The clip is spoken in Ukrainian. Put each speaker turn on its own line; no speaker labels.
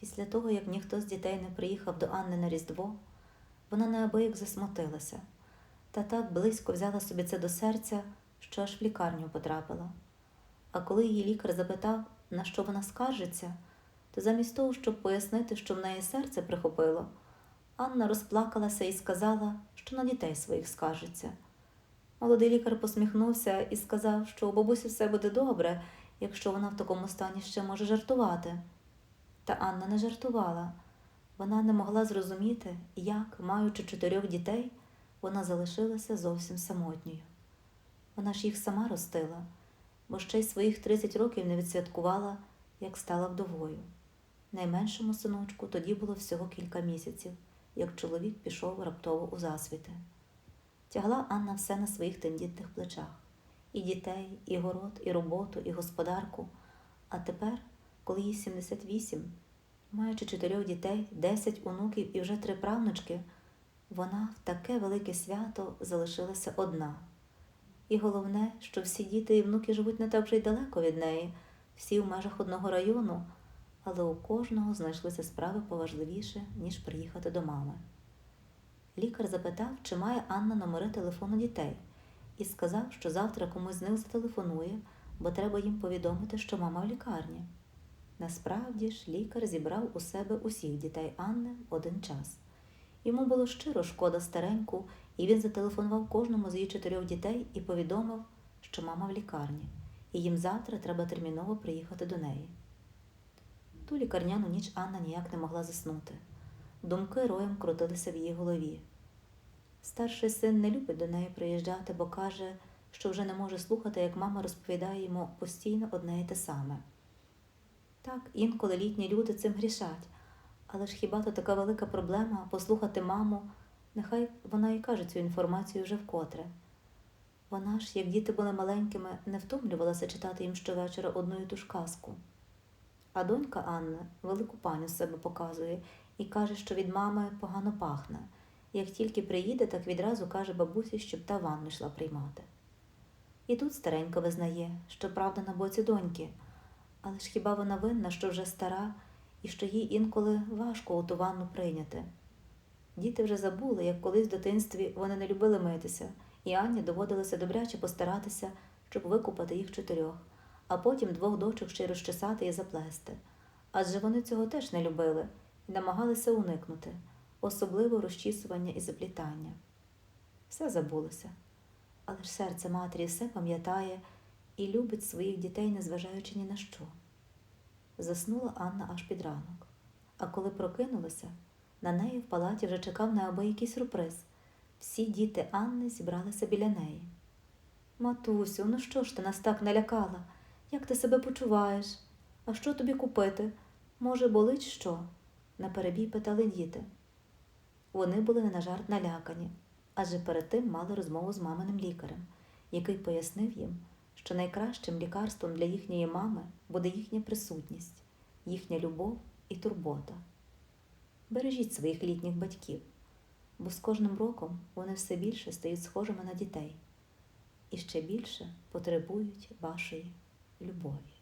Після того, як ніхто з дітей не приїхав до Анни на Різдво, вона неабияк засмутилася та так близько взяла собі це до серця, що аж в лікарню потрапила. А коли її лікар запитав, на що вона скаржиться, то замість того, щоб пояснити, що в неї серце прихопило, Анна розплакалася і сказала, що на дітей своїх скаржиться. Молодий лікар посміхнувся і сказав, що у бабусі все буде добре, якщо вона в такому стані ще може жартувати. Та Анна не жартувала. Вона не могла зрозуміти, як, маючи чотирьох дітей, вона залишилася зовсім самотньою. Вона ж їх сама ростила, бо ще й своїх 30 років не відсвяткувала, як стала вдовою. Найменшому синочку тоді було всього кілька місяців, як чоловік пішов раптово у засвіти. Тягла Анна все на своїх тендітних плечах і дітей, і город, і роботу, і господарку. А тепер, коли їй 78, маючи чотирьох дітей, 10 онуків і вже три правнучки, вона в таке велике свято залишилася одна. І головне, що всі діти і внуки живуть не так вже й далеко від неї, всі в межах одного району, але у кожного знайшлися справи поважливіше, ніж приїхати до мами. Лікар запитав, чи має Анна номери телефону дітей, і сказав, що завтра комусь з них зателефонує, бо треба їм повідомити, що мама в лікарні. Насправді ж лікар зібрав у себе усіх дітей Анни в один час. Йому було щиро шкода стареньку, і він зателефонував кожному з її чотирьох дітей і повідомив, що мама в лікарні, і їм завтра треба терміново приїхати до неї. Ту лікарняну ніч Анна ніяк не могла заснути. Думки роєм крутилися в її голові. Старший син не любить до неї приїжджати, бо каже, що вже не може слухати, як мама розповідає йому постійно одне й те саме. Так, інколи літні люди цим грішать, але ж хіба то така велика проблема послухати маму, нехай вона і каже цю інформацію вже вкотре. Вона ж, як діти були маленькими, не втомлювалася читати їм щовечора одну і ту ж казку. А донька Анна велику паню з себе показує і каже, що від мами погано пахне. Як тільки приїде, так відразу каже бабусі, щоб та ванну йшла приймати. І тут старенька визнає, що правда на боці доньки, але ж хіба вона винна, що вже стара і що їй інколи важко у ту ванну прийняти. Діти вже забули, як колись в дитинстві вони не любили митися, і Анні доводилося добряче постаратися, щоб викупати їх чотирьох, а потім двох дочок ще й розчесати і заплести. Адже вони цього теж не любили і намагалися уникнути, особливо розчісування і заплітання. Все забулося, але ж серце матері все пам'ятає і любить своїх дітей, незважаючи ні на що. Заснула Анна аж під ранок, а коли прокинулася, на неї в палаті вже чекав неабиякий сюрприз. Всі діти Анни зібралися біля неї. Матусю, ну що ж ти нас так налякала? Як ти себе почуваєш? А що тобі купити? Може, болить що? наперебій питали діти. Вони були не на жарт налякані, адже перед тим мали розмову з маминим лікарем, який пояснив їм, що найкращим лікарством для їхньої мами буде їхня присутність, їхня любов і турбота. Бережіть своїх літніх батьків, бо з кожним роком вони все більше стають схожими на дітей і ще більше потребують вашої любові.